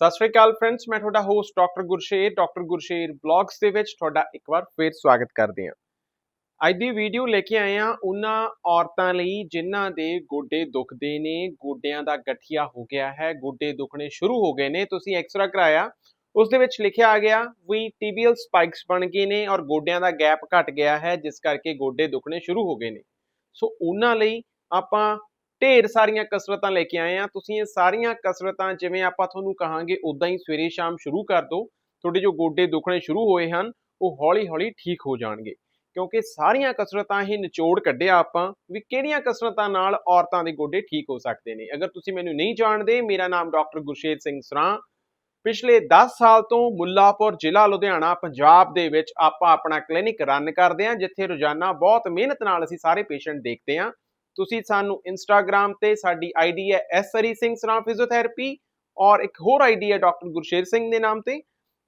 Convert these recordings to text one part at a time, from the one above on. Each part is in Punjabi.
ਸਤਿ ਸ਼੍ਰੀ ਅਕਾਲ ਫਰੈਂਡਸ ਮੈਂ ਤੁਹਾਡਾ host doctor Gursher doctor Gursher blogs ਦੇ ਵਿੱਚ ਤੁਹਾਡਾ ਇੱਕ ਵਾਰ ਫੇਰ ਸਵਾਗਤ ਕਰਦੇ ਹਾਂ। ਅੱਜ ਦੀ ਵੀਡੀਓ ਲੈ ਕੇ ਆਏ ਹਾਂ ਉਹਨਾਂ ਔਰਤਾਂ ਲਈ ਜਿਨ੍ਹਾਂ ਦੇ ਗੋਡੇ ਦੁਖਦੇ ਨੇ, ਗੋਡਿਆਂ ਦਾ ਗਠੀਆ ਹੋ ਗਿਆ ਹੈ, ਗੋਡੇ ਦੁਖਣੇ ਸ਼ੁਰੂ ਹੋ ਗਏ ਨੇ, ਤੁਸੀਂ ਐਕਸਰਾ ਕਰਾਇਆ। ਉਸ ਦੇ ਵਿੱਚ ਲਿਖਿਆ ਆ ਗਿਆ, ਵੀ ਟੀਬੀਅਲ ਸਪਾਈਕਸ ਬਣ ਗਏ ਨੇ ਔਰ ਗੋਡਿਆਂ ਦਾ ਗੈਪ ਘਟ ਗਿਆ ਹੈ, ਜਿਸ ਕਰਕੇ ਗੋਡੇ ਦੁਖਣੇ ਸ਼ੁਰੂ ਹੋ ਗਏ ਨੇ। ਸੋ ਉਹਨਾਂ ਲਈ ਆਪਾਂ ਢੇਰ ਸਾਰੀਆਂ ਕਸਰਤਾਂ ਲੈ ਕੇ ਆਏ ਆ ਤੁਸੀਂ ਇਹ ਸਾਰੀਆਂ ਕਸਰਤਾਂ ਜਿਵੇਂ ਆਪਾਂ ਤੁਹਾਨੂੰ ਕਹਾਂਗੇ ਉਦਾਂ ਹੀ ਸਵੇਰੇ ਸ਼ਾਮ ਸ਼ੁਰੂ ਕਰ ਦਿਓ। ਤੁਹਾਡੇ ਜੋ ਗੋਡੇ ਦੁਖਣੇ ਸ਼ੁਰੂ ਹੋਏ ਹਨ, ਉਹ ਹੌਲੀ-ਹੌਲੀ ਠੀਕ ਹੋ ਜਾਣਗੇ। ਕਿਉਂਕਿ ਸਾਰੀਆਂ ਕਸਰਤਾਂ ਹੀ ਨਿਚੋੜ ਕੱਢਿਆ ਆਪਾਂ ਵੀ ਕਿਹੜੀਆਂ ਕਸਰਤਾਂ ਨਾਲ ਔਰਤਾਂ ਦੇ ਗੋਡੇ ਠੀਕ ਹੋ ਸਕਦੇ ਨੇ। ਅਗਰ ਤੁਸੀਂ ਮੈਨੂੰ ਨਹੀਂ ਜਾਣਦੇ, ਮੇਰਾ ਨਾਮ ਡਾਕਟਰ ਗੁਰਸ਼ੇਰ ਸਿੰਘ ਸਰਾਂ। ਪਿਛਲੇ 10 ਸਾਲ ਤੋਂ ਮੁੱਲਾਪੁਰ ਜ਼ਿਲ੍ਹਾ ਲੁਧਿਆਣਾ, ਪੰਜਾਬ ਦੇ ਵਿੱਚ ਆਪਾਂ ਆਪਣਾ ਕਲੀਨਿਕ ਰਨ ਕਰਦੇ ਹਾਂ, ਜਿੱਥੇ ਰੋਜ਼ਾਨਾ ਬਹੁਤ ਮਿਹਨਤ ਨਾਲ ਅਸੀਂ ਸਾਰੇ ਪੇਸ਼ੈਂਟ ਦੇਖਦੇ ਹਾਂ। ਤੁਸੀਂ ਸਾਨੂੰ ਇੰਸਟਾਗ੍ਰam ਤੇ ਸਾਡੀ ਆਈਡੀ ਹੈ ਐਸ ਹਰੀ ਸਿੰਘ ਸਰਾਂ ਫਿਜ਼ੀਓਥੈਰੇਪੀ ਔਰ ਇੱਕ ਹੋਰ ਆਈਡੀ ਹੈ ਡਾਕਟਰ ਗੁਰਸ਼ੇਰ ਸਿੰਘ ਦੇ ਨਾਮ ਤੇ।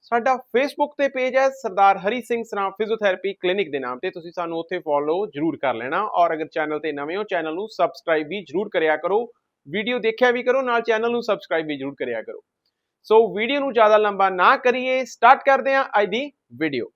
ਸਾਡਾ ਫੇਸਬੁੱਕ ਤੇ ਪੇਜ ਹੈ ਸਰਦਾਰ ਹਰੀ ਸਿੰਘ ਸਰਾਂ ਫਿਜ਼ੀਓਥੈਰੇਪੀ ਕਲੀਨਿਕ ਦੇ ਨਾਮ ਤੇ। ਤੁਸੀਂ ਸਾਨੂੰ ਉੱਥੇ ਫੋਲੋ ਜਰੂਰ ਕਰ ਲੈਣਾ ਔਰ ਅਗਰ ਚੈਨਲ ਤੇ ਨਵੇਂ ਹੋ ਚੈਨਲ ਨੂੰ ਸਬਸਕ੍ਰਾਈਬ ਵੀ ਜਰੂਰ ਕਰਿਆ ਕਰੋ। ਵੀਡੀਓ ਦੇਖਿਆ ਵੀ ਕਰੋ, ਨਾਲ ਚੈਨਲ ਨੂੰ ਸਬਸਕ੍ਰਾਈਬ ਵੀ ਜਰੂਰ ਕਰਿਆ ਕਰੋ। ਸੋ ਵੀਡੀਓ ਨੂੰ ਜ਼ਿਆਦਾ ਲੰਬਾ ਨਾ ਕਰੀਏ। ਸਟਾਰਟ ਕਰਦੇ ਹਾਂ ਅੱਜ ਦੀ ਵੀਡੀਓ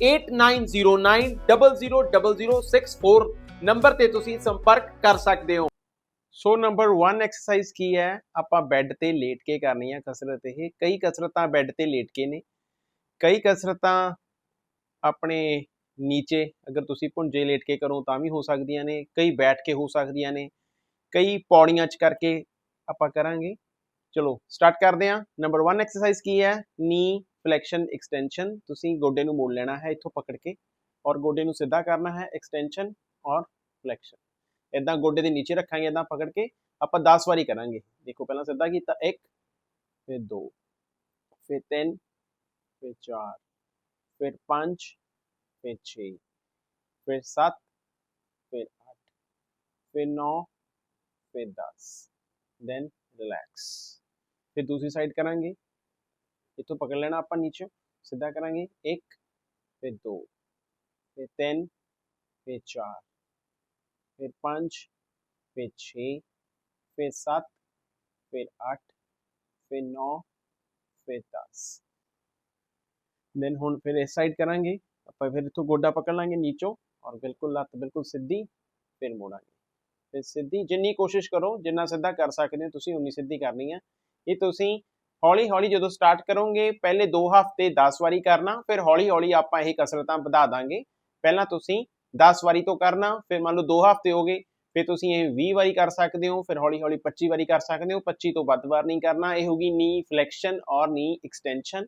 8909000064 ਨੰਬਰ ਤੇ ਤੁਸੀਂ ਸੰਪਰਕ ਕਰ ਸਕਦੇ ਹੋ। ਸੋ ਨੰਬਰ 1 ਐਕਸਰਸਾਈਜ਼ ਕੀ ਹੈ? ਆਪਾਂ ਬੈੱਡ ਤੇ ਲੇਟ ਕੇ ਕਰਨੀ ਹੈ ਕਸਰਤ ਇਹ। ਕਈ ਕਸਰਤਾਂ ਬੈੱਡ ਤੇ ਲੇਟ ਕੇ ਨੇ। ਕਈ ਕਸਰਤਾਂ ਆਪਣੇ ਨੀਚੇ, ਅਗਰ ਤੁਸੀਂ ਭੁੰਜੇ ਲੇਟ ਕੇ ਕਰੋ ਤਾਂ ਵੀ ਹੋ ਸਕਦੀਆਂ ਨੇ। ਕਈ ਬੈਠ ਕੇ ਹੋ ਸਕਦੀਆਂ ਨੇ। ਕਈ ਪੌੜੀਆਂ 'ਚ ਕਰਕੇ ਆਪਾਂ ਕਰਾਂਗੇ। ਚਲੋ ਸਟਾਰਟ ਕਰਦੇ ਹਾਂ। ਨੰਬਰ 1 ਐਕਸਰਸਾਈਜ਼ ਕੀ ਹੈ? ਨੀ ਫਲੈਕਸ਼ਨ ਐਕਸਟੈਂਸ਼ਨ ਤੁਸੀਂ ਗੋਡੇ ਨੂੰ ਮੋੜ ਲੈਣਾ ਹੈ ਇੱਥੋਂ ਪਕੜ ਕੇ ਔਰ ਗੋਡੇ ਨੂੰ ਸਿੱਧਾ ਕਰਨਾ ਹੈ ਐਕਸਟੈਂਸ਼ਨ ਔਰ ਫਲੈਕਸ਼ਨ ਇਦਾਂ ਗੋਡੇ ਦੇ ਨੀਚੇ ਰੱਖਾਂਗੇ ਇਦਾਂ ਪਕੜ ਕੇ ਆਪਾਂ 10 ਵਾਰੀ ਕਰਾਂਗੇ ਦੇਖੋ ਪਹਿਲਾਂ ਸਿੱਧਾ ਕੀਤਾ 1 ਫਿਰ 2 ਫਿਰ 3 ਫਿਰ 4 ਫਿਰ 5 ਫਿਰ 6 ਫਿਰ 7 ਫਿਰ 8 ਫਿਰ 9 ਫਿਰ 10 then relax ਫਿਰ ਦੂਸਰੀ ਸਾਈਡ ਕਰਾਂਗੇ ਇੱਥੋਂ ਪਕੜ ਲੈਣਾ ਆਪਾਂ ਨੀਚੇ ਸਿੱਧਾ ਕਰਾਂਗੇ 1 ਫਿਰ 2 ਫਿਰ 3 ਫਿਰ 4 ਫਿਰ 5 ਫਿਰ 6 ਫਿਰ 7 ਫਿਰ 8 ਫਿਰ 9 ਫਿਰ 10 ਦੈਨ ਹੁਣ ਫਿਰ ਇਸ ਸਾਈਡ ਕਰਾਂਗੇ ਆਪਾਂ ਫਿਰ ਇੱਥੋਂ ਗੋਡਾ ਪਕੜ ਲਾਂਗੇ ਨੀਚੋਂ ਔਰ ਬਿਲਕੁਲ ਲੱਤ ਬਿਲਕੁਲ ਸਿੱਧੀ ਫਿਰ ਮੋੜਾਂਗੇ ਫਿਰ ਸਿੱਧੀ ਜਿੰਨੀ ਕੋਸ਼ਿਸ਼ ਕਰੋ ਜਿੰਨਾ ਸਿੱਧਾ ਕਰ ਸਕਦੇ ਹੋ ਤੁਸੀਂ ਉਨੀ ਸਿੱਧੀ ਕਰਨੀ ਹੈ ਇਹ ਤੁਸੀਂ ਹੌਲੀ ਹੌਲੀ ਜਦੋਂ ਸਟਾਰਟ ਕਰੋਗੇ, ਪਹਿਲੇ 2 ਹਫ਼ਤੇ 10 ਵਾਰੀ ਕਰਨਾ, ਫਿਰ ਹੌਲੀ ਹੌਲੀ ਆਪਾਂ ਇਹ ਕਸਰਤਾਂ ਵਧਾ ਦਾਂਗੇ। ਪਹਿਲਾਂ ਤੁਸੀਂ 10 ਵਾਰੀ ਤੋਂ ਕਰਨਾ, ਫਿਰ ਮੰਨ ਲਓ 2 ਹਫ਼ਤੇ ਹੋ ਗਏ, ਫਿਰ ਤੁਸੀਂ ਇਹ 20 ਵਾਰੀ ਕਰ ਸਕਦੇ ਹੋ, ਫਿਰ ਹੌਲੀ ਹੌਲੀ 25 ਵਾਰੀ ਕਰ ਸਕਦੇ ਹੋ 25 ਤੋਂ ਵੱਧ ਵਾਰ ਨਹੀਂ ਕਰਨਾ, ਇਹ ਹੋਗੀ ਨੀ ਫਲੈਕਸ਼ਨ ਔਰ ਨੀ ਐਕਸਟੈਂਸ਼ਨ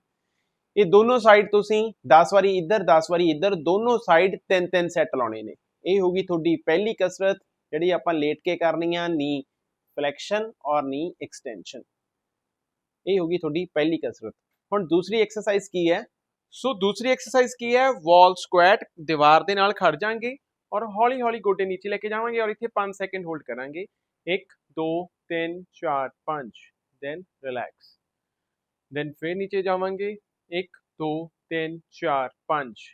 ਇਹ ਦੋਨੋਂ ਸਾਈਡ ਤੁਸੀਂ 10 ਵਾਰੀ ਇੱਧਰ 10 ਵਾਰੀ ਇੱਧਰ, ਦੋਨੋਂ ਸਾਈਡ ਤਿੰਨ ਤਿੰਨ ਸੈੱਟ ਲਾਉਣੇ ਨੇ। ਇਹ ਹੋਗੀ ਤੁਹਾਡੀ ਪਹਿਲੀ ਕਸਰਤ, ਜਿਹੜੀ ਆਪਾਂ ਲੇਟ ਕੇ ਕਰਨੀ ਆ ਨੀ ਫਲੈਕਸ਼ਨ ਔਰ ਨੀ ਐਕਸਟੈਂਸ਼ਨ ਇਹ ਹੋਗੀ ਤੁਹਾਡੀ ਪਹਿਲੀ ਕਸਰਤ ਹੁਣ ਦੂਸਰੀ ਐਕਸਰਸਾਈਜ਼ ਕੀ ਹੈ ਸੋ ਦੂਸਰੀ ਐਕਸਰਸਾਈਜ਼ ਕੀ ਹੈ ਵਾਲ ਸਕੁਐਟ ਦੀਵਾਰ ਦੇ ਨਾਲ ਖੜ ਜਾਾਂਗੇ ਔਰ ਹੌਲੀ ਹੌਲੀ ਗੋਡੇ ਨੀਚੇ ਲੈ ਕੇ ਜਾਵਾਂਗੇ ਔਰ ਇੱਥੇ 5 ਸੈਕਿੰਡ ਹੋਲਡ ਕਰਾਂਗੇ 1 2 3 4 5 ਦੈਨ ਰਿਲੈਕਸ ਦੈਨ ਫਿਰ ਨੀਚੇ ਜਾਵਾਂਗੇ 1 2 3 4 5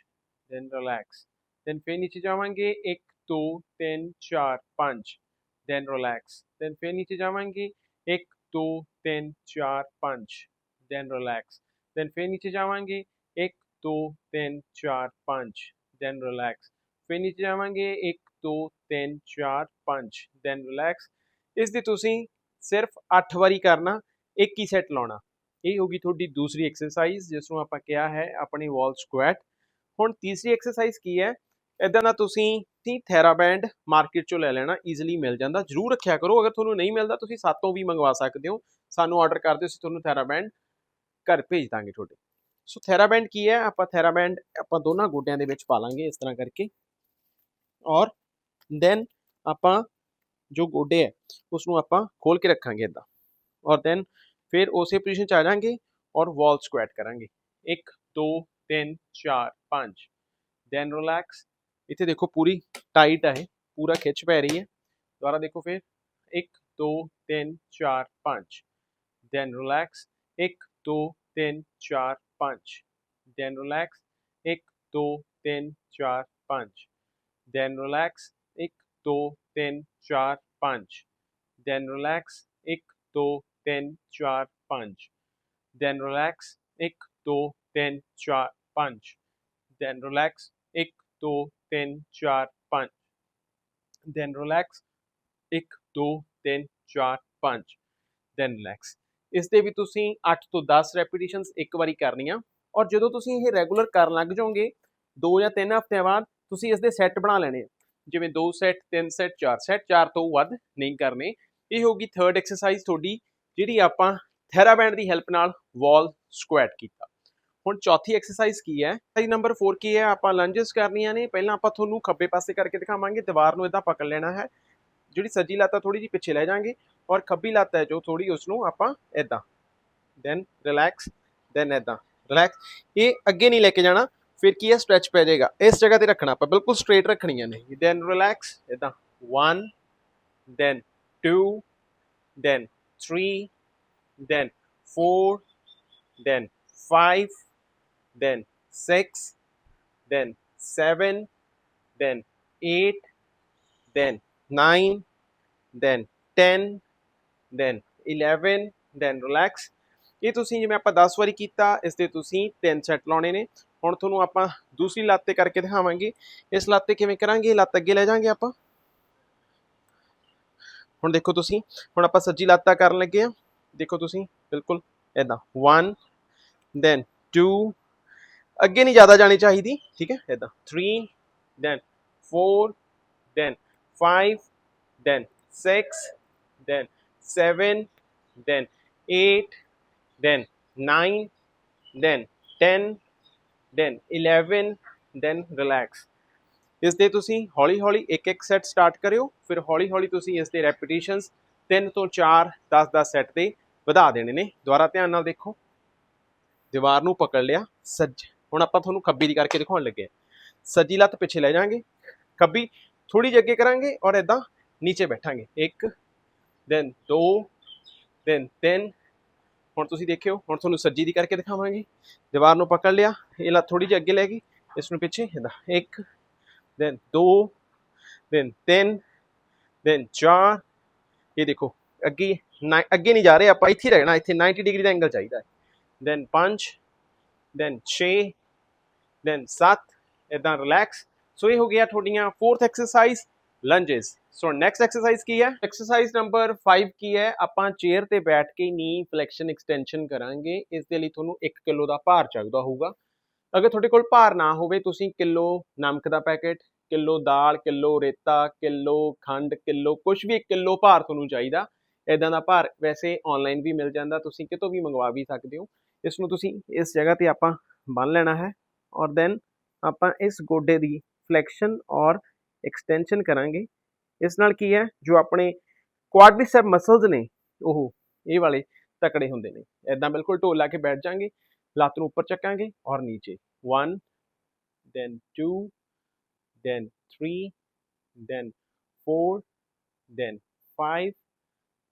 ਦੈਨ ਰਿਲੈਕਸ ਦੈਨ ਫਿਰ ਨੀਚੇ ਜਾਵਾਂਗੇ 1 2 3 4 5 ਦੈਨ ਰਿਲੈਕਸ ਦੈਨ ਫਿਰ ਨੀਚੇ ਜਾਵਾਂਗੇ 1 2 3 4 5 ਦੈਨ ਰਿਲੈਕਸ ਦੈਨ ਫਿਰ ਨੀਚੇ ਜਾਵਾਂਗੇ 1 2 3 4 5 ਦੈਨ ਰਿਲੈਕਸ ਫਿਰ ਨੀਚੇ ਜਾਵਾਂਗੇ 1 2 3 4 5 ਦੈਨ ਰਿਲੈਕਸ ਇਸ ਦੀ ਤੁਸੀਂ ਸਿਰਫ 8 ਵਾਰੀ ਕਰਨਾ ਇੱਕ ਹੀ ਸੈੱਟ ਲਾਉਣਾ ਇਹ ਹੋਗੀ ਤੁਹਾਡੀ ਦੂਸਰੀ ਐਕਸਰਸਾਈਜ਼ ਜਿਸ ਨੂੰ ਆਪਾਂ ਕਿਹਾ ਹੈ ਆਪਣੀ ਵਾਲ ਸਕੁਐਟ ਹੁਣ ਤੀਸਰੀ ਐਕਸਰਸਾਈਜ਼ ਕੀ ਹੈ ਇਦਾਂ ਦਾ ਤੁਸੀਂ ਤੀ ਥੈਰਾਬੈਂਡ ਮਾਰਕੀਟ ਚੋਂ ਲੈ ਲੈਣਾ ਈਜ਼ੀਲੀ ਮਿਲ ਜਾਂਦਾ। ਜਰੂਰ ਰੱਖਿਆ ਕਰੋ, ਅਗਰ ਤੁਹਾਨੂੰ ਨਹੀਂ ਮਿਲਦਾ ਤੁਸੀਂ ਸਾਤੋਂ ਵੀ ਮੰਗਵਾ ਸਕਦੇ ਹੋ। ਸਾਨੂੰ ਆਰਡਰ ਕਰ ਦਿਓ, ਅਸੀਂ ਤੁਹਾਨੂੰ ਥੈਰਾਬੈਂਡ ਘਰ ਭੇਜ ਦਾਂਗੇ ਤੁਹਾਡੇ। ਸੋ ਥੈਰਾਬੈਂਡ ਕੀ ਹੈ? ਆਪਾਂ ਥੈਰਾਬੈਂਡ ਆਪਾਂ ਦੋਨਾਂ ਗੋਡਿਆਂ ਦੇ ਵਿੱਚ ਪਾ ਲਾਂਗੇ ਇਸ ਤਰ੍ਹਾਂ ਕਰਕੇ। ਔਰ ਦੈਨ ਆਪਾਂ ਜੋ ਗੋਡੇ ਹੈ ਉਸ ਨੂੰ ਆਪਾਂ ਖੋਲ ਕੇ ਰੱਖਾਂਗੇ ਇਦਾਂ ਔਰ ਦੈਨ ਫਿਰ ਉਸੇ ਪੋਜੀਸ਼ਨ ਚ ਆ ਜਾਾਂਗੇ ਔਰ ਵਾਲ ਸਕੁਐਟ ਕਰਾਂਗੇ। 1 2 3 4 5 ਦੈਨ ਰਿਲੈਕਸ इतने देखो पूरी टाइट है पूरा खिंच पै रही है। दोबारा देखो फिर, एक, दो, तीन, चार, पाँच। देन रिलैक्स एक, दो, तीन, चार, पाँच। देन रिलैक्स एक, दो, तीन, चार, पाँच। देन रिलैक्स एक, दो, तीन, चार, पाँच। देन रिलैक्स एक, दो, तीन, चार, पाँच। देन रिलैक्स एक, दो, तीन, चार, पाँच। देन रिलैक्स एक, दो 3 4 5 ਦੈਨ ਰਿਲੈਕਸ 1 2 3 4 5 ਦੈਨ ਰਿਲੈਕਸ ਇਸ ਦੇ ਵੀ ਤੁਸੀਂ 8 ਤੋਂ 10 ਰੈਪੀਟੀਸ਼ਨਸ ਇੱਕ ਵਾਰੀ ਕਰਨੀਆਂ। ਔਰ ਜਦੋਂ ਤੁਸੀਂ ਇਹ ਰੈਗੂਲਰ ਕਰਨ ਲੱਗ ਜਾਓਗੇ 2 ਜਾਂ 3 ਹਫ਼ਤਿਆਂ ਬਾਅਦ ਤੁਸੀਂ ਇਸ ਦੇ ਸੈੱਟ ਬਣਾ ਲੈਣੇ ਆ। ਜਿਵੇਂ 2 ਸੈੱਟ 3 ਸੈੱਟ 4 ਸੈੱਟ 4 ਤੋਂ ਵੱਧ ਨਹੀਂ ਕਰਨੇ। ਇਹ ਹੋਗੀ ਥਰਡ ਐਕਸਰਸਾਈਜ਼ ਤੁਹਾਡੀ, ਜਿਹੜੀ ਆਪਾਂ ਥੈਰਾਬੈਂਡ ਦੀ ਹੈਲਪ ਨਾਲ ਵਾਲ ਸਕੁਐਟ ਕੀਤਾ। ਹੁਣ ਚੌਥੀ ਐਕਸਰਸਾਈਜ਼ ਕੀ ਹੈ? ਐਕਸਰਸਾਈਜ਼ ਨੰਬਰ 4 ਕੀ ਹੈ? ਆਪਾਂ ਲੰਜਸ ਕਰਨੀਆਂ ਨੇ। ਪਹਿਲਾਂ ਆਪਾਂ ਤੁਹਾਨੂੰ ਖੱਬੇ ਪਾਸੇ ਕਰਕੇ ਦਿਖਾਵਾਂਗੇ। ਦੀਵਾਰ ਨੂੰ ਇਦਾਂ ਪਕੜ ਲੈਣਾ ਹੈ। ਜਿਹੜੀ ਸੱਜੀ ਲੱਤ ਆ ਥੋੜੀ ਜਿਹੀ ਪਿੱਛੇ ਲੈ ਜਾਾਂਗੇ। ਔਰ ਖੱਬੀ ਲੱਤ ਹੈ ਜੋ ਥੋੜੀ ਉਸ ਨੂੰ ਆਪਾਂ ਇਦਾਂ ਦੈਨ ਰਿਲੈਕਸ ਦੈਨ ਇਦਾਂ ਰਿਲੈਕਸ ਇਹ ਅੱਗੇ ਨਹੀਂ ਲੈ ਕੇ ਜਾਣਾ। ਫਿਰ ਕੀ ਹੈ? ਸਟ੍ਰੈਚ ਪੈ ਜਾਏਗਾ। ਇਸ ਜਗ੍ਹਾ ਤੇ ਰੱਖਣਾ ਆਪਾਂ। ਬਿਲਕੁਲ ਸਟ੍ਰੇਟ ਰੱਖਣੀਆਂ ਨੇ। ਦੈਨ ਰਿਲੈਕਸ ਇਦਾਂ 1 then 2 then 3 then 4 then 5 then 6 then 7 then 8 then 9 then 10 then 11 then relax. ਇਹ ਤੁਸੀਂ ਜਿਵੇਂ ਆਪਾਂ 10 ਵਾਰੀ ਕੀਤਾ, ਇਸ 'ਤੇ ਤੁਸੀਂ 3 ਸੈੱਟ ਲਾਉਣੇ ਨੇ। ਹੁਣ ਤੁਹਾਨੂੰ ਆਪਾਂ ਦੂਸਰੀ ਲੱਤ ਤੇ ਕਰਕੇ ਦਿਖਾਵਾਂਗੇ। ਇਸ ਲੱਤ ਤੇ ਕਿਵੇਂ ਕਰਾਂਗੇ? ਲੱਤ ਅੱਗੇ ਲੈ ਜਾਾਂਗੇ ਆਪਾਂ। ਹੁਣ ਦੇਖੋ ਤੁਸੀਂ, ਹੁਣ ਆਪਾਂ ਸੱਜੀ ਲੱਤ ਤਾਂ ਕਰਨ ਲੱਗੇ ਆ। ਦੇਖੋ ਤੁਸੀਂ, ਬਿਲਕੁਲ ਇਦਾਂ 1 then 2 ਅੱਗੇ ਨਹੀਂ ਜ਼ਿਆਦਾ ਜਾਣੀ ਚਾਹੀਦੀ, ਠੀਕ ਹੈ? ਇਦਾਂ 3 then 4 then 5 then 6 then 7 then 8 then 9 then 10 then 11 then relax ਇਸ ਦੇ ਤੁਸੀਂ ਹੌਲੀ ਹੌਲੀ ਇੱਕ ਇੱਕ ਸੈੱਟ ਸਟਾਰਟ ਕਰਿਓ, ਫਿਰ ਹੌਲੀ ਹੌਲੀ ਤੁਸੀਂ ਇਸ ਦੇ ਰੈਪੀਟੀਸ਼ਨਸ 3 ਤੋਂ 4 10 10 ਸੈੱਟ ਤੇ ਵਧਾ ਦੇਣੇ ਨੇ। ਦੁਬਾਰਾ ਧਿਆਨ ਨਾਲ ਦੇਖੋ। ਦੀਵਾਰ ਨੂੰ ਪਕੜ ਲਿਆ, ਸੱਜ। ਹੁਣ ਆਪਾਂ ਤੁਹਾਨੂੰ ਖੱਬੀ ਦੀ ਕਰਕੇ ਦਿਖਾਉਣ ਲੱਗੇ ਹਾਂ। ਸੱਜੀ ਲੱਤ ਪਿੱਛੇ ਲੈ ਜਾਾਂਗੇ ਖੱਬੀ ਥੋੜੀ ਜਿਹੀ ਅੱਗੇ ਕਰਾਂਗੇ ਔਰ ਇਦਾਂ ਨੀਚੇ ਬੈਠਾਂਗੇ। 1 ਦੈਨ 2 ਦੈਨ 3 ਹੁਣ ਤੁਸੀਂ ਦੇਖਿਓ, ਹੁਣ ਤੁਹਾਨੂੰ ਸੱਜੀ ਦੀ ਕਰਕੇ ਦਿਖਾਵਾਂਗੇ। ਦੀਵਾਰ ਨੂੰ ਪਕੜ ਲਿਆ, ਇਹ ਲੱਤ ਥੋੜੀ ਜਿਹੀ ਅੱਗੇ ਲੈ ਗਈ, ਇਸ ਨੂੰ ਪਿੱਛੇ ਇਦਾਂ 1 ਦੈਨ 2 ਦੈਨ 3 ਦੈਨ 4 ਇਹ ਦੇਖੋ, ਅੱਗੇ ਨਾ- ਅੱਗੇ ਨਹੀਂ ਜਾ ਰਹੇ, ਆਪਾਂ ਇੱਥੇ ਰਹਿਣਾ, ਇੱਥੇ 90 ਡਿਗਰੀ ਦਾ ਐਂਗਲ ਚਾਹੀਦਾ ਹੈ। Then 5 then 6 ਦੈਨ 7 ਇਦਾਂ ਰਿਲੈਕਸ ਸੋ ਇਹ ਹੋ ਗਿਆ ਤੁਹਾਡੀਆਂ fourth exercise lunges so next exercise ਕੀ ਹੈ? ਐਕਸਰਸਾਈਜ਼ ਨੰਬਰ 5 ਕੀ ਹੈ? ਆਪਾਂ ਚੇਅਰ ਤੇ ਬੈਠ ਕੇ ਨੀ ਫਲੈਕਸ਼ਨ ਐਕਸਟੈਂਸ਼ਨ ਕਰਾਂਗੇ। ਇਸ ਦੇ ਲਈ ਤੁਹਾਨੂੰ 1 ਕਿਲੋ ਦਾ ਭਾਰ ਚਾਹੀਦਾ ਹੋਊਗਾ। ਅਗਰ ਤੁਹਾਡੇ ਕੋਲ ਭਾਰ ਨਾ ਹੋਵੇ, ਤੁਸੀਂ ਕਿਲੋ ਨਮਕ ਦਾ ਪੈਕੇਟ ਕਿਲੋ ਦਾਲ, ਕਿਲੋ ਰੇਤਾ, ਕਿਲੋ ਖੰਡ, ਕਿਲੋ ਕੁਝ ਵੀ 1 ਕਿਲੋ ਭਾਰ ਤੁਹਾਨੂੰ ਚਾਹੀਦਾ। ਇਦਾਂ ਦਾ ਭਾਰ ਵੈਸੇ ਆਨਲਾਈਨ ਵੀ ਮਿਲ ਜਾਂਦਾ, ਤੁਸੀਂ ਕਿਤੋਂ ਵੀ ਮੰਗਵਾ ਵੀ ਸਕਦੇ ਹੋ। ਇਸ ਨੂੰ ਤੁਸੀਂ ਇਸ ਜਗ੍ਹਾ ਤੇ ਆਪਾਂ ਬੰਨ ਲੈਣਾ ਹੈ। ਔਰ ਦੈਨ ਆਪਾਂ ਇਸ ਗੋਡੇ ਦੀ ਫਲੈਕਸ਼ਨ ਔਰ ਐਕਸਟੈਂਸ਼ਨ ਕਰਾਂਗੇ ਇਸ ਨਾਲ ਕੀ ਹੈ ਜੋ ਆਪਣੇ ਕੁਆਡ੍ਰਿਸੈਪ ਮਸਲਸ ਨੇ ਉਹ ਇਹ ਵਾਲੇ ਤਕੜੇ ਹੁੰਦੇ ਨੇ ਐਦਾਂ ਬਿਲਕੁਲ ਢੋਲ ਲਾ ਕੇ ਬੈਠ ਜਾਾਂਗੇ ਲੱਤ ਨੂੰ ਉੱਪਰ ਚੱਕਾਂਗੇ ਔਰ ਨੀਚੇ 1 then 2 then 3 then 4 then 5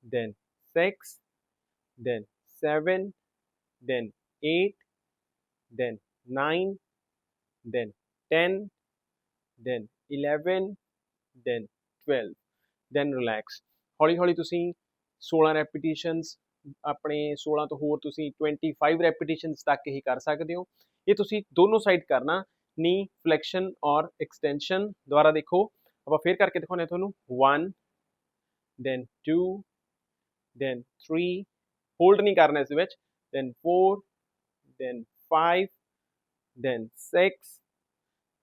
then 6 then 7 then 8 then 9 then 10 then 11 then 12 then relax. ਹੌਲੀ ਹੌਲੀ ਤੁਸੀਂ 16 ਰੈਪੀਟੀਸ਼ਨਸ ਆਪਣੇ 16 ਤੋਂ ਹੋਰ ਤੁਸੀਂ 25 ਰੈਪੀਟੀਸ਼ਨਸ ਤੱਕ ਹੀ ਕਰ ਸਕਦੇ ਹੋ। ਇਹ ਤੁਸੀਂ ਦੋਨੋਂ ਸਾਈਡ ਕਰਨਾ ਨੀ ਫਲੈਕਸ਼ਨ ਔਰ ਐਕਸਟੈਂਸ਼ਨ ਦੁਆਰਾ ਦੇਖੋ। ਆਪਾਂ ਫੇਰ ਕਰਕੇ ਦਿਖਾਉਂਦੇ ਹਾਂ ਤੁਹਾਨੂੰ। 1 then 2 then 3 ਹੋਲਡ ਨਹੀਂ ਕਰਨਾ ਇਸ ਵਿੱਚ। Then 4 then 5 then 6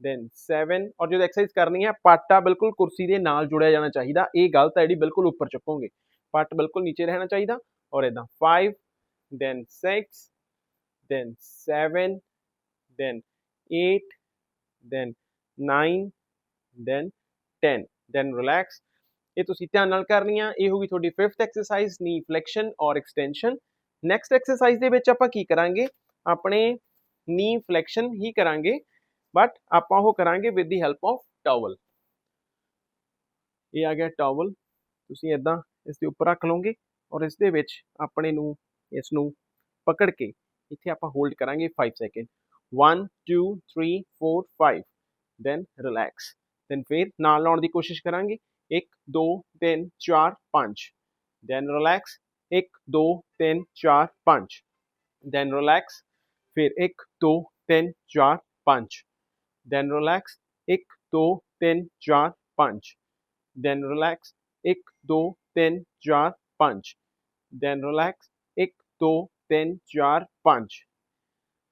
then 7 ਔਰ ਜਦੋਂ ਐਕਸਰਸਾਈਜ਼ ਕਰਨੀ ਹੈ ਪਾਟਾ ਬਿਲਕੁਲ ਕੁਰਸੀ ਦੇ ਨਾਲ ਜੁੜਿਆ ਜਾਣਾ ਚਾਹੀਦਾ ਇਹ ਗਲਤ ਹੈ ਜਿਹੜੀ ਬਿਲਕੁਲ ਉੱਪਰ ਚੁੱਕੋਗੇ ਪੱਟ ਬਿਲਕੁਲ ਨੀਚੇ ਰਹਿਣਾ ਚਾਹੀਦਾ ਔਰ ਇਦਾਂ 5 then 6 then 7 then 8 then 9 then 10 then relax. ਇਹ ਤੁਸੀਂ ਧਿਆਨ ਨਾਲ ਕਰਨੀ ਆ ਇਹ ਹੋਗੀ ਤੁਹਾਡੀ 5th ਐਕਸਰਸਾਈਜ਼ ਨੀ ਫਲੈਕਸ਼ਨ ਔਰ ਐਕਸਟੈਂਸ਼ਨ ਨੈਕਸਟ ਐਕਸਰਸਾਈਜ਼ ਦੇ ਵਿੱਚ ਆਪਾਂ ਕੀ ਕਰਾਂਗੇ ਆਪਣੇ ਨੀ ਫਲੈਕਸ਼ਨ ਹੀ ਕਰਾਂਗੇ ਬਟ ਆਪਾਂ ਉਹ ਕਰਾਂਗੇ with the help of towel ਇਹ ਆ ਗਿਆ ਟਾਵਲ ਤੁਸੀਂ ਇਦਾਂ ਇਸ ਦੇ ਉੱਪਰ ਰੱਖ ਲਓਗੇ ਔਰ ਇਸ ਦੇ ਵਿੱਚ ਆਪਣੇ ਨੂੰ, ਇਸ ਨੂੰ ਪਕੜ ਕੇ ਇੱਥੇ ਆਪਾਂ ਹੋਲਡ ਕਰਾਂਗੇ 5 ਸੈਕਿੰਡ 1 2 3 4 5 ਦੈਨ ਰਿਲੈਕਸ ਦੈਨ ਫਿਰ ਨਾਲ ਲਾਉਣ ਦੀ ਕੋਸ਼ਿਸ਼ ਕਰਾਂਗੇ। 1 2 3 4 5 ਦੈਨ ਰਿਲੈਕਸ 1 2 3 4 5 ਦੈਨ ਰਿਲੈਕਸ ਫਿਰ 1 2 3 4 5 then relax 1 2 3 4 5 then relax 1 2 3 4 5 then relax 1 2 3 4 5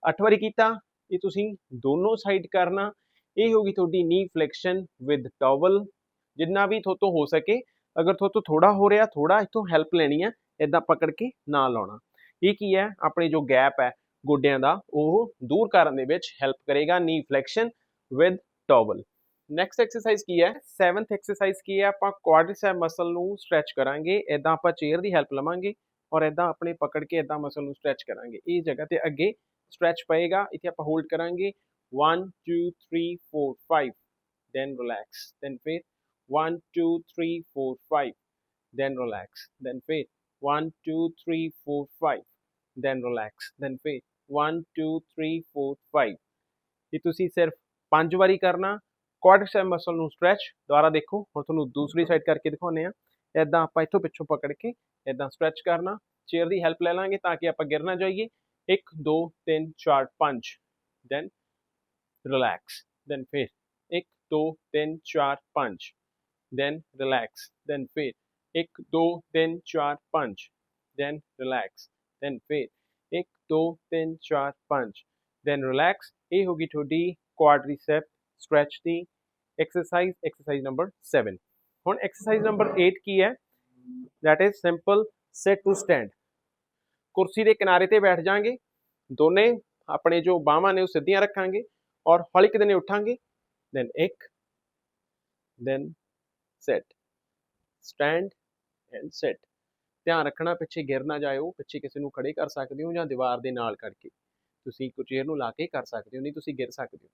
ਅੱਠ ਵਾਰੀ ਕੀਤਾ, ਇਹ ਤੁਸੀਂ ਦੋਨੋਂ ਸਾਈਡ ਕਰਨਾ। ਇਹ ਹੋਗੀ ਤੁਹਾਡੀ ਨੀ ਫਲੈਕਸ਼ਨ ਵਿਦ ਟਾਵਲ ਜਿੰਨਾ ਵੀ ਤੁਹਾਤੋਂ ਹੋ ਸਕੇ, ਅਗਰ ਤੁਹਾਤੋਂ ਥੋੜਾ ਹੋ ਰਿਹਾ ਥੋੜਾ ਇਥੋਂ ਹੈਲਪ ਲੈਣੀ ਹੈ ਇਦਾਂ ਪਕੜ ਕੇ ਨਾ ਲਾਉਣਾ। ਇਹ ਕੀ ਹੈ? ਆਪਣੇ ਜੋ ਗੈਪ ਹੈ ਗੋਡਿਆਂ ਦਾ, ਉਹ ਦੂਰ ਕਰਨ ਦੇ ਵਿੱਚ ਹੈਲਪ ਕਰੇਗਾ knee flexion with towel next exercise ਕੀ ਹੈ? 7th ਐਕਸਰਸਾਈਜ਼ ਕੀ ਹੈ? ਆਪਾਂ ਕੁਆਡ੍ਰਿਸੈਪ ਮਸਲ ਨੂੰ ਸਟ੍ਰੈਚ ਕਰਾਂਗੇ ਇਦਾਂ ਆਪਾਂ ਚੇਅਰ ਦੀ ਹੈਲਪ ਲਵਾਂਗੇ ਔਰ ਇਦਾਂ ਆਪਣੇ ਪਕੜ ਕੇ ਇਦਾਂ ਮਸਲ ਨੂੰ ਸਟ੍ਰੈਚ ਕਰਾਂਗੇ। ਇਹ ਜਗ੍ਹਾ ਤੇ ਅੱਗੇ ਸਟ੍ਰੈਚ ਪਏਗਾ, ਇੱਥੇ ਆਪਾਂ ਹੋਲਡ ਕਰਾਂਗੇ। 1 2 3 4 5 then relax, then wait 1 2 3 4 5 then relax, then wait 1 2 3 4 5 then relax, then wait 1 2 3 4 5 ਇਹ ਤੁਸੀਂ ਸਿਰਫ ਪੰਜ ਵਾਰੀ ਕਰਨਾ? ਕੁਆਡ੍ਰਿਸੈਪ ਮਸਲ ਨੂੰ ਸਟ੍ਰੈਚ ਦੁਬਾਰਾ ਦੇਖੋ ਹੁਣ ਤੁਹਾਨੂੰ ਦੂਸਰੀ ਸਾਈਡ ਕਰਕੇ ਦਿਖਾਉਂਦੇ ਆ ਇਦਾਂ ਆਪਾਂ ਇੱਥੋਂ ਪਿੱਛੋਂ ਪਕੜ ਕੇ ਇਦਾਂ ਸਟ੍ਰੈਚ ਕਰਨਾ। ਚੇਅਰ ਦੀ ਹੈਲਪ ਲੈ ਲਾਂਗੇ ਤਾਂ ਕਿ ਆਪਾਂ ਗਿਰ ਨਾ ਜਾਈਏ। 1 2 3 4 5 then relax. Then ਫਿਰ 1 2 3 4 5 then relax. Then ਫਿਰ 1 2 3 4 5 then relax. Then ਫਿਰ 1 2 3 4 5 then relax ਇਹ ਹੋਗੀ ਤੁਹਾਡੀ ਕੁਆਡ੍ਰਿਸੈਪ ਸਟ੍ਰੈਚ ਦੀ ਐਕਸਰਸਾਈਜ਼ ਐਕਸਰਸਾਈਜ਼ ਨੰਬਰ 7 ਹੁਣ ਐਕਸਰਸਾਈਜ਼ ਨੰਬਰ 8 ਕੀ ਹੈ that is simple sit to stand ਕੁਰਸੀ ਦੇ ਕਿਨਾਰੇ ਤੇ ਬੈਠ ਜਾਾਂਗੇ ਦੋਨੇ ਆਪਣੇ ਜੋ ਬਾਹਾਂ ਨੇ ਉਹ ਸਿੱਧੀਆਂ ਰੱਖਾਂਗੇ ਔਰ ਹੌਲੀ ਕਿਤੇ ਨੇ ਉਠਾਂਗੇ then ਇੱਕ then sit stand and sit ਧਿਆਨ ਰੱਖਣਾ ਪਿੱਛੇ ਗਿਰ ਨਾ ਜਾਇਓ ਪਿੱਛੇ ਕਿਸੇ ਨੂੰ ਖੜੇ ਕਰ ਸਕਦੇ ਹੋ ਜਾਂ ਦੀਵਾਰ ਦੇ ਨਾਲ ਕਰਕੇ ਤੁਸੀਂ ਕੋ ਚੇਅਰ ਨੂੰ ਲਾ ਕੇ ਕਰ ਸਕਦੇ ਹੋ ਨਹੀਂ ਤੁਸੀਂ ਗਿਰ ਸਕਦੇ ਹੋ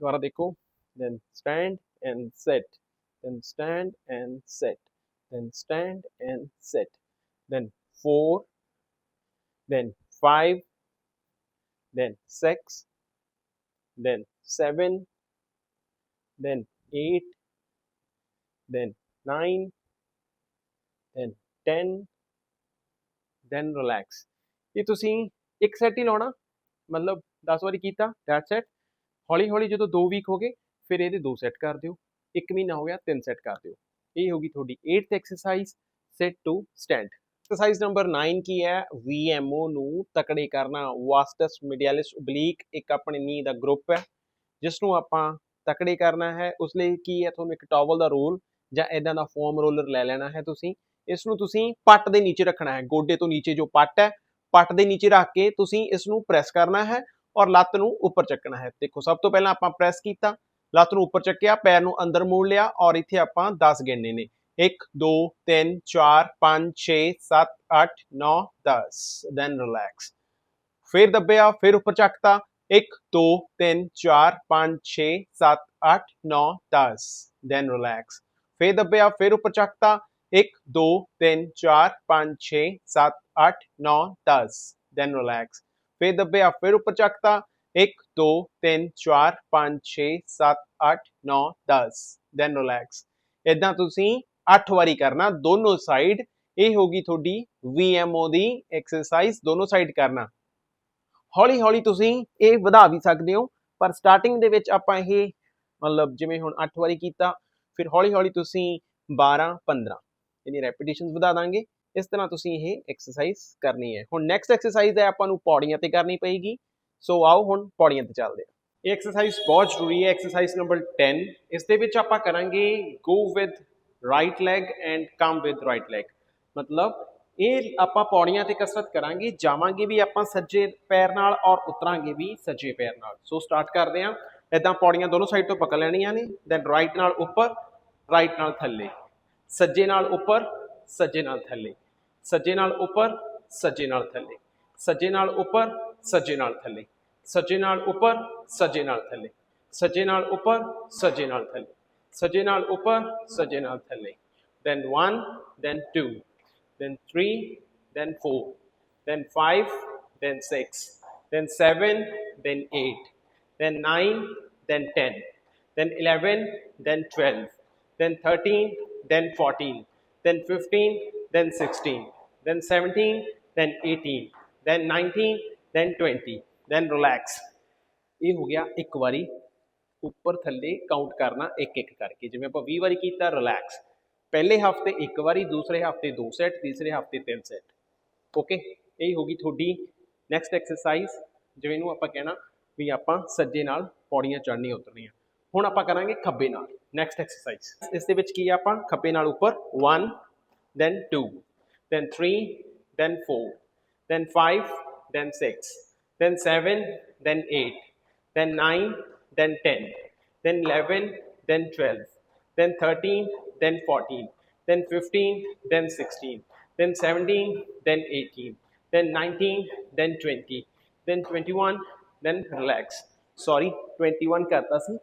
ਦੁਬਾਰਾ ਦੇਖੋ then stand and sit then stand and sit then stand and sit then 4 then 5 then 6 then 7 then 8 then 9 then 10 then relax. ਇਹ ਤੁਸੀਂ ਇੱਕ ਸੈਟ ਹੀ ਲਾਉਣਾ? ਮਤਲਬ 10 ਵਾਰੀ ਕੀਤਾ ਦੈਟਸ ਇਟ ਹੌਲੀ ਹੌਲੀ ਜਦੋਂ 2 ਵੀਕ ਹੋ ਗਏ, ਫਿਰ ਇਹਦੇ ਦੋ ਸੈੱਟ ਕਰ ਦਿਓ। ਇੱਕ ਮਹੀਨਾ ਹੋ ਗਿਆ, ਤਿੰਨ ਸੈੱਟ ਕਰ ਦਿਓ। ਇਹ ਹੋਗੀ ਤੁਹਾਡੀ 8th exercise set to stand exercise number 9 ਕੀ ਹੈ? VMO ਨੂੰ ਤਕੜੇ ਕਰਨਾ ਵਾਸਟਸ ਮੀਡੀਅਲਿਸ ਓਬਲੀਕ ਇੱਕ ਆਪਣੇ ਨੀ ਦਾ ਗਰੁੱਪ ਹੈ। ਜਿਸ ਨੂੰ ਆਪਾਂ ਤਕੜੇ ਕਰਨਾ ਹੈ, ਉਸ ਲਈ ਕੀ ਹੈ? ਤੁਹਾਨੂੰ ਇੱਕ ਟਾਵਲ ਦਾ ਰੋਲ ਜਾਂ ਇਦਾਂ ਦਾ ਫੋਮ ਰੋਲਰ ਲੈ ਲੈਣਾ ਹੈ ਤੁਸੀਂ। ਇਸ ਨੂੰ ਤੁਸੀਂ ਪੱਟ ਦੇ ਨੀਚੇ ਰੱਖਣਾ ਹੈ। ਗੋਡੇ ਤੋਂ ਨੀਚੇ ਜੋ ਪੱਟ ਹੈ, ਪੱਟ ਦੇ ਨੀਚੇ ਰੱਖ ਕੇ ਤੁਸੀਂ ਇਸ ਨੂੰ ਪ੍ਰੈਸ ਕਰਨਾ ਹੈ ਔਰ ਲੱਤ ਨੂੰ ਉੱਪਰ ਚੱਕਣਾ ਹੈ। ਦੇਖੋ, ਸਭ ਤੋਂ ਪਹਿਲਾਂ ਆਪਾਂ ਪ੍ਰੈਸ ਕੀਤਾ, ਲੱਤ ਨੂੰ ਉੱਪਰ ਚੱਕਿਆ, ਪੈਰ ਨੂੰ ਅੰਦਰ ਮੋੜ ਲਿਆ ਔਰ ਇੱਥੇ ਆਪਾਂ 10 ਗਿਣਨੇ ਨੇ। 1 2 3 4 5 6 7 8 9 10 ਦੈਨ ਰਿਲੈਕਸ ਫਿਰ ਦੱਬਿਆ, ਫਿਰ ਉੱਪਰ ਚੱਕਤਾ। 1 2 3 4 5 6 7 8 9 10 ਦੈਨ ਰਿਲੈਕਸ ਫਿਰ ਦੱਬਿਆ, ਫਿਰ ਉੱਪਰ ਚੱਕਤਾ। 1 2 3 4 5 6 7 8 9 10 ਦੈਨ ਰਿਲੈਕਸ ਫਿਰ ਦੱਬਿਆ ਫਿਰ ਉੱਪਰ ਚੱਕਤਾ। 1 2 3 4 5 6 7 8 9 10 ਦੈਨ ਰਿਲੈਕਸ ਇਦਾਂ ਤੁਸੀਂ 8 ਵਾਰੀ ਕਰਨਾ, ਦੋਨੋਂ ਸਾਈਡ ਇਹ ਹੋਗੀ ਤੁਹਾਡੀ VMO ਦੀ ਐਕਸਰਸਾਈਜ਼ ਦੋਨੋਂ ਸਾਈਡ ਕਰਨਾ। ਹੌਲੀ ਹੌਲੀ ਤੁਸੀਂ ਇਹ ਵਧਾ ਵੀ ਸਕਦੇ ਹੋ, ਪਰ ਸਟਾਰਟਿੰਗ ਦੇ ਵਿੱਚ ਆਪਾਂ ਇਹ ਮਤਲਬ ਜਿਵੇਂ ਹੁਣ 8 ਵਾਰੀ ਕੀਤਾ, ਫਿਰ ਹੌਲੀ ਹੌਲੀ ਤੁਸੀਂ 12 15 ਯਾਨੀ ਰੈਪੀਟੀਸ਼ਨਸ ਵਧਾ ਦਾਂਗੇ। ਇਸ ਤਰ੍ਹਾਂ ਤੁਸੀਂ ਇਹ ਐਕਸਰਸਾਈਜ਼ ਕਰਨੀ ਹੈ। ਹੁਣ ਨੈਕਸਟ ਐਕਸਰਸਾਈਜ਼ ਹੈ, ਆਪਾਂ ਨੂੰ ਪੌੜੀਆਂ ਤੇ ਕਰਨੀ ਪਏਗੀ। ਸੋ ਆਓ ਹੁਣ ਪੌੜੀਆਂ ਤੇ ਚੱਲਦੇ ਹਾਂ। ਇਹ ਐਕਸਰਸਾਈਜ਼ ਬਹੁਤ ਜ਼ਰੂਰੀ ਹੈ। ਐਕਸਰਸਾਈਜ਼ ਨੰਬਰ 10 ਇਸ ਦੇ ਵਿੱਚ ਆਪਾਂ ਕਰਾਂਗੇ go with right leg and come with right leg ਮਤਲਬ, ਇਹ ਆਪਾਂ ਪੌੜੀਆਂ ਤੇ ਕਸਰਤ ਕਰਾਂਗੇ। ਜਾਵਾਂਗੇ ਵੀ ਆਪਾਂ ਸੱਜੇ ਪੈਰ ਨਾਲ ਔਰ ਉਤਰਾਂਗੇ ਵੀ ਸੱਜੇ ਪੈਰ ਨਾਲ। ਸੋ ਸਟਾਰਟ ਕਰਦੇ ਹਾਂ। ਇਦਾਂ ਪੌੜੀਆਂ ਦੋਨੋਂ ਸਾਈਡ ਤੋਂ ਪਕੜ ਲੈਣੀਆਂ ਨੇ। ਦੈਨ ਰਾਈਟ ਨਾਲ ਉੱਪਰ ਰਾਈਟ ਨਾਲ ਥੱਲੇ। ਸੱਜੇ ਨਾਲ ਉੱਪਰ ਸੱਜੇ ਨਾਲ ਥੱਲੇ ਸੱਜੇ ਨਾਲ ਉੱਪਰ ਸੱਜੇ ਨਾਲ ਥੱਲੇ ਸੱਜੇ ਨਾਲ ਉੱਪਰ ਸੱਜੇ ਨਾਲ ਥੱਲੇ ਸੱਜੇ ਨਾਲ ਉੱਪਰ ਸੱਜੇ ਨਾਲ ਥੱਲੇ ਸੱਜੇ ਨਾਲ ਉੱਪਰ ਸੱਜੇ ਨਾਲ ਥੱਲੇ ਸੱਜੇ ਨਾਲ ਉੱਪਰ ਸੱਜੇ ਨਾਲ ਥੱਲੇ then 1 then 2 then 3 then 4 then 5 then 6 then 7 then 8 then 9 then 10 then 11 then 12 then 13 then 14 then 15 then 16 then 17 then 18 then 19 then 20 then relax. ਇਹ ਹੋ ਗਿਆ ਇੱਕ ਵਾਰੀ ਉੱਪਰ ਥੱਲੇ ਕਾਊਂਟ ਕਰਨਾ ਇੱਕ ਇੱਕ ਕਰਕੇ। ਜਿਵੇਂ ਆਪਾਂ 20 ਵਾਰੀ ਕੀਤਾ ਰਿਲੈਕਸ ਪਹਿਲੇ ਹਫ਼ਤੇ ਇੱਕ ਵਾਰੀ, ਦੂਸਰੇ ਹਫ਼ਤੇ ਦੋ ਸੈੱਟ ਤੀਸਰੇ ਹਫ਼ਤੇ ਤਿੰਨ ਸੈੱਟ ਓਕੇ ਇਹ ਹੋ ਗਈ ਤੁਹਾਡੀ ਨੈਕਸਟ ਐਕਸਰਸਾਈਜ਼ ਜਿਵੇਂ ਨੂੰ ਆਪਾਂ ਕਹਿਣਾ ਵੀ ਆਪਾਂ ਸੱਜੇ ਨਾਲ ਪੌੜੀਆਂ ਚੜ੍ਹਨੀਆਂ, ਉਤਰਨੀਆਂ। ਹੁਣ ਆਪਾਂ ਕਰਾਂਗੇ ਖੱਬੇ ਨਾਲ ਨੈਕਸਟ ਐਕਸਰਸਾਈਜ਼ ਇਸ ਦੇ ਵਿੱਚ ਕੀ ਆ ਆਪਾਂ ਖੱਬੇ ਨਾਲ ਉੱਪਰ 1 then 2 then 3 then 4 then 5 then 6 then 7 then 8 then 9 then 10 then 11 then 12 then 13 then 14 then 15 then 16 then 17 then 18 then 19 then 20 then 21 then relax sorry 21 ਕਰਤਾ ਸੀ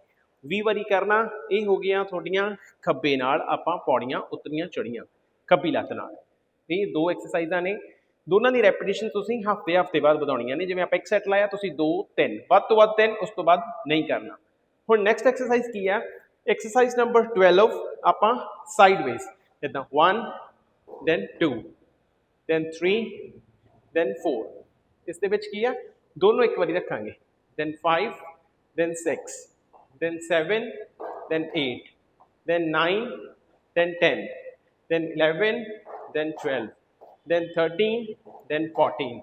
20 ਵਾਰੀ ਕਰਨਾ, ਇਹ ਹੋ ਗਈਆਂ ਤੁਹਾਡੀਆਂ ਖੱਬੇ ਨਾਲ ਆਪਾਂ ਪੌੜੀਆਂ ਉਤਰੀਆਂ ਚੜੀਆਂ ਖੱਬੀ ਲੱਤ ਨਾਲ। ਇਹ ਦੋ ਐਕਸਰਸਾਈਜ਼ਾਂ ਨੇ। ਦੋਨਾਂ ਦੀ ਰੈਪੀਟੀਸ਼ਨ ਤੁਸੀਂ ਹਫ਼ਤੇ ਹਫ਼ਤੇ ਬਾਅਦ ਵਧਾਉਣੀਆਂ ਨੇ। ਜਿਵੇਂ ਆਪਾਂ ਇੱਕ ਸੈੱਟ ਲਾਇਆ, ਤੁਸੀਂ 2 3 ਵੱਧ ਤੋਂ ਵੱਧ 3 ਉਸ ਤੋਂ ਬਾਅਦ ਨਹੀਂ ਕਰਨਾ। ਹੁਣ ਨੈਕਸਟ ਐਕਸਰਸਾਈਜ਼ ਕੀ ਹੈ ਐਕਸਰਸਾਈਜ਼ ਨੰਬਰ 12 ਆਪਾਂ ਸਾਈਡਵੇਜ਼ ਇਦਾਂ 1 then 2 then 3 then 4 ਇਸ ਦੇ ਵਿੱਚ ਕੀ ਆ? ਦੋਨੋਂ ਇੱਕ ਵਾਰੀ ਰੱਖਾਂਗੇ। Then 5 then 6 then 7 then 8 then 9 then 10 then 11 then 12 then 13 then 14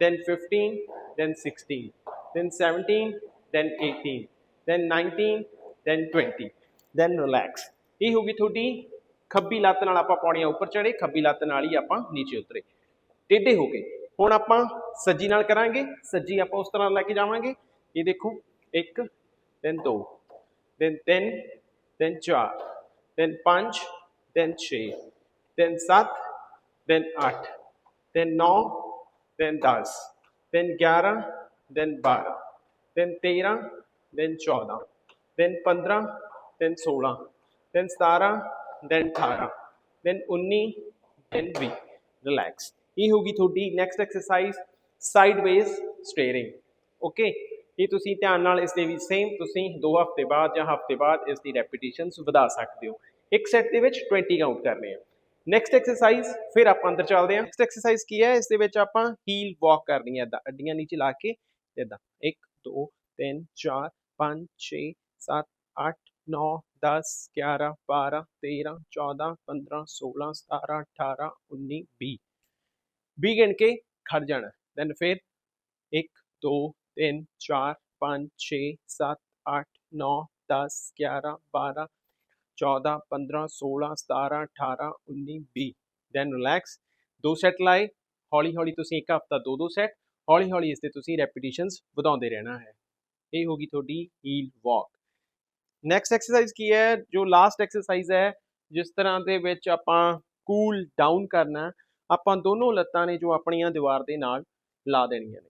then 15 then 16 then 17 then 18 then 19 then 20 then relax. ਇਹ ਹੋ ਗਈ ਤੁਹਾਡੀ ਖੱਬੀ ਲੱਤ ਨਾਲ ਆਪਾਂ ਪੌੜੀਆਂ ਉੱਪਰ ਚੜੇ ਖੱਬੀ ਲੱਤ ਨਾਲ ਹੀ ਆਪਾਂ ਨੀਚੇ ਉਤਰੇ। ਟੇਢੇ ਹੋ ਗਏ ਹੁਣ ਆਪਾਂ ਸੱਜੀ ਨਾਲ ਕਰਾਂਗੇ। ਸੱਜੀ ਆਪਾਂ ਉਸ ਤਰ੍ਹਾਂ ਲੈ ਕੇ ਜਾਵਾਂਗੇ। ਇਹ ਦੇਖੋ 1 then 2 then ten, then chua, then punch, then 6, then sat, then at, then 9, then das, then 11, then 12, then 13, then 14, then 15, then 16, then 17, then 18, then 19, then vi. Relax. ये होगी थोड़ी next exercise sideways steering okay ਇਹ ਤੁਸੀਂ ਧਿਆਨ ਨਾਲ ਇਸ ਦੇ ਵੀ ਸੇਮ ਤੁਸੀਂ 2 ਹਫ਼ਤੇ ਬਾਅਦ ਜਾਂ ਹਫ਼ਤੇ ਬਾਅਦ ਇਸ ਦੀ ਰੈਪੀਟੀਸ਼ਨਸ ਵਧਾ ਸਕਦੇ ਹੋ। ਇੱਕ ਸੈੱਟ ਦੇ ਵਿੱਚ 20 ਕਾਊਂਟ ਕਰਨੇ ਆ। ਨੈਕਸਟ ਐਕਸਰਸਾਈਜ਼ ਫਿਰ ਆਪਾਂ ਅੰਦਰ ਚੱਲਦੇ ਹਾਂ। ਨੈਕਸਟ ਐਕਸਰਸਾਈਜ਼ ਕੀ ਹੈ? ਇਸ ਦੇ ਵਿੱਚ ਆਪਾਂ ਹੀਲ ਵਾਕ ਕਰਨੀ ਹੈ। ਇਦਾਂ ਅੱਡੀਆਂ ਨੀਚੇ ਲਾ ਕੇ ਇਦਾਂ 1 2 3 4 5 6 7 8 9 10 11 12 13 14 15 16 17 18 19 20 20 ਗਿਣ ਕੇ ਖੜ ਜਾਣਾ। ਦੈਨ ਫਿਰ 1 2 3 4 5 6 7 8 9 10 11 12 14 15 16 17 18 19 20 ਦੈਨ ਰਿਲੈਕਸ ਦੋ ਸੈੱਟ ਲਾਏ। ਹੌਲੀ ਹੌਲੀ ਤੁਸੀਂ ਇੱਕ ਹਫਤਾ ਦੋ ਦੋ ਸੈੱਟ ਹੌਲੀ ਹੌਲੀ ਇਸ ਤੇ ਤੁਸੀਂ ਰੈਪੀਟੀਸ਼ਨਸ ਵਧਾਉਂਦੇ ਰਹਿਣਾ ਹੈ। ਇਹ ਹੋਗੀ ਤੁਹਾਡੀ ਹੀਲ ਵਾਕ। ਨੈਕਸਟ ਐਕਸਰਸਾਈਜ਼ ਕੀ ਹੈ? ਜੋ ਲਾਸਟ ਐਕਸਰਸਾਈਜ਼ ਹੈ, ਜਿਸ ਤਰ੍ਹਾਂ ਦੇ ਵਿੱਚ ਆਪਾਂ ਕੂਲ ਡਾਊਨ ਕਰਨਾ, ਆਪਾਂ ਦੋਨੋਂ ਲੱਤਾਂ ਨੇ ਜੋ ਆਪਣੀਆਂ ਦੀਵਾਰ ਦੇ ਨਾਲ ਲਾ ਦੇਣੀਆਂ ਨੇ।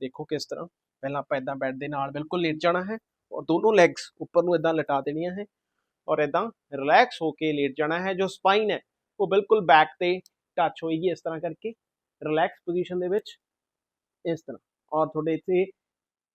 ਦੇਖੋ ਕਿਸ ਤਰ੍ਹਾਂ। ਪਹਿਲਾਂ ਆਪਾਂ ਇਦਾਂ ਬੈੱਡ ਦੇ ਨਾਲ ਬਿਲਕੁਲ ਲੇਟ ਜਾਣਾ ਹੈ ਔਰ ਦੋਨੋਂ ਲੈਗਸ ਉੱਪਰ ਨੂੰ ਇਦਾਂ ਲਟਾ ਦੇਣੀਆਂ ਹੈ ਔਰ ਇਦਾਂ ਰਿਲੈਕਸ ਹੋ ਕੇ ਲੇਟ ਜਾਣਾ ਹੈ, ਜੋ ਸਪਾਈਨ ਹੈ, ਉਹ ਬਿਲਕੁਲ ਬੈਕ ਤੇ ਟੱਚ ਹੋਏਗੀ ਇਸ ਤਰ੍ਹਾਂ ਕਰਕੇ ਰਿਲੈਕਸ ਪੋਜੀਸ਼ਨ ਦੇ ਵਿੱਚ ਇਸ ਤਰ੍ਹਾਂ ਔਰ ਤੁਹਾਡੇ ਇੱਥੇ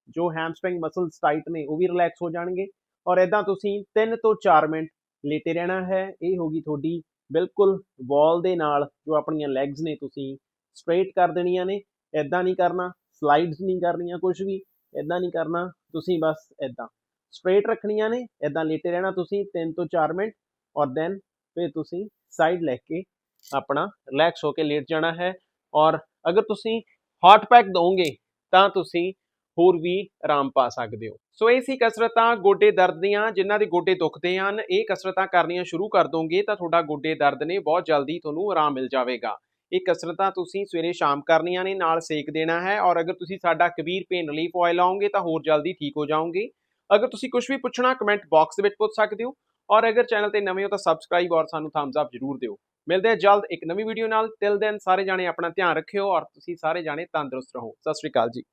ਜੋ ਹੈਮਸਟ੍ਰਿੰਗ ਮਸਲਸ ਟਾਈਟ ਨੇ, ਉਹ ਵੀ ਰਿਲੈਕਸ ਹੋ ਜਾਣਗੇ ਔਰ ਇਦਾਂ ਤੁਸੀਂ 3 ਤੋਂ 4 ਮਿੰਟ ਲੇਟੇ ਰਹਿਣਾ ਹੈ, ਇਹ ਹੋਗੀ ਤੁਹਾਡੀ ਬਿਲਕੁਲ ਵਾਲ ਦੇ ਨਾਲ ਜੋ ਆਪਣੀਆਂ ਲੈਗਸ ਨੇ, ਤੁਸੀਂ ਸਟ੍ਰੇਟ ਕਰ ਦੇਣੀਆਂ ਨੇ ਇਦਾਂ ਨਹੀਂ ਕਰਨਾ ਸਲਾਈਡਸ ਨਹੀਂ ਕਰਨੀਆਂ ਕੁਝ ਵੀ ਇਦਾਂ ਨਹੀਂ ਕਰਨਾ, ਤੁਸੀਂ ਬਸ ਇਦਾਂ ਸਟ੍ਰੇਟ ਰੱਖਣੀਆਂ ਨੇ ਇਦਾਂ ਲੇਟੇ ਰਹਿਣਾ ਤੁਸੀਂ 3 ਤੋਂ 4 ਮਿੰਟ, ਔਰ ਦੈਨ ਫਿਰ ਤੁਸੀਂ ਸਾਈਡ ਲੈ ਕੇ ਆਪਣਾ ਰਿਲੈਕਸ ਹੋ ਕੇ ਲੇਟ ਜਾਣਾ ਹੈ। ਔਰ ਅਗਰ ਤੁਸੀਂ ਹੌਟ ਪੈਕ ਦੋਗੇ ਤਾਂ ਤੁਸੀਂ ਹੋਰ ਵੀ ਆਰਾਮ ਪਾ ਸਕਦੇ ਹੋ। ਸੋ ਇਹ ਸੀ ਕਸਰਤਾਂ ਗੋਡੇ ਦਰਦ ਦੀਆਂ, ਜਿਨ੍ਹਾਂ ਦੇ ਗੋਡੇ ਦੁਖਦੇ ਹਨ, ਇਹ ਕਸਰਤਾਂ ਕਰਨੀਆਂ ਸ਼ੁਰੂ ਕਰ ਦੋਗੇ ਤਾਂ ਤੁਹਾਡਾ ਗੋਡੇ ਦਰਦ ਨੇ ਬਹੁਤ ਜਲਦੀ ਤੁਹਾਨੂੰ ਆਰਾਮ ਮਿਲ ਜਾਵੇਗਾ। ਇਹ ਕਸਰਤਾਂ ਤੁਸੀਂ ਸਵੇਰੇ ਸ਼ਾਮ ਕਰਨੀਆਂ ਨੇ, ਨਾਲ ਸੇਕ ਦੇਣਾ ਹੈ ਔਰ ਅਗਰ ਤੁਸੀਂ ਸਾਡਾ ਕਬੀਰ ਪੇਨ ਰਿਲੀਫ ਆਇਲ ਲਾਓਗੇ ਤਾਂ ਹੋਰ ਜਲਦੀ ਠੀਕ ਹੋ ਜਾਓਗੇ। ਅਗਰ ਤੁਸੀਂ ਕੁਝ ਵੀ ਪੁੱਛਣਾ ਕਮੈਂਟ ਬਾਕਸ ਦੇ ਵਿੱਚ ਪੁੱਛ ਸਕਦੇ ਹੋ ਔਰ ਅਗਰ ਚੈਨਲ ਤੇ ਨਵੇਂ ਹੋ ਤਾਂ ਸਬਸਕ੍ਰਾਈਬ ਔਰ ਸਾਨੂੰ ਥੰਬਸ ਅਪ ਜ਼ਰੂਰ ਦਿਓ। ਮਿਲਦੇ ਹਾਂ ਜਲਦ ਇੱਕ ਨਵੀਂ ਵੀਡੀਓ ਨਾਲ। ਤਿਲ ਦਿਨ ਸਾਰੇ ਜਾਣੇ ਆਪਣਾ ਧਿਆਨ ਰੱਖਿਓ ਔਰ ਤੁਸੀਂ ਸਾਰੇ ਜਾਣੇ ਤੰਦਰੁਸਤ ਰਹੋ। ਸਤਿ ਸ਼੍ਰੀ ਅਕਾਲ ਜੀ।